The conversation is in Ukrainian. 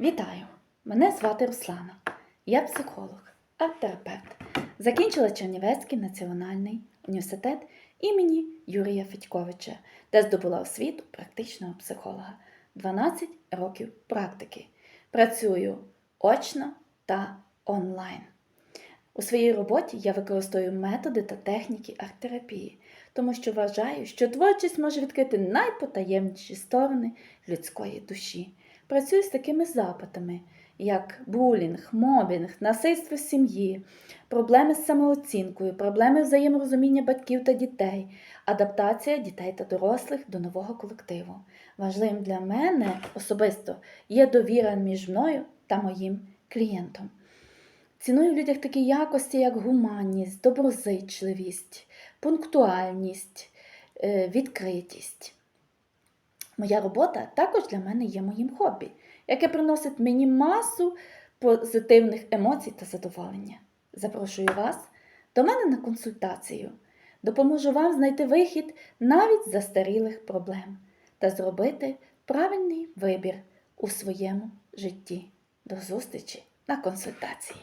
Вітаю! Мене звати Руслана. Я психолог, арт-терапевт. Закінчила Чернівецький національний університет імені Юрія Федьковича, де здобула освіту практичного психолога. 12 років практики. Працюю очно та онлайн. У своїй роботі я використовую методи та техніки арт-терапії, тому що вважаю, що творчість може відкрити найпотаємніші сторони людської душі. Працюю з такими запитами, як булінг, мобінг, насильство сім'ї, проблеми з самооцінкою, проблеми взаєморозуміння батьків та дітей, адаптація дітей та дорослих до нового колективу. Важливим для мене особисто є довіра між мною та моїм клієнтом. Ціную в людях такі якості, як гуманність, доброзичливість, пунктуальність, е, відкритість. Моя робота також для мене є моїм хобі, яке приносить мені масу позитивних емоцій та задоволення. Запрошую вас до мене на консультацію. Допоможу вам знайти вихід навіть застарілих проблем та зробити правильний вибір у своєму житті. До зустрічі на консультації.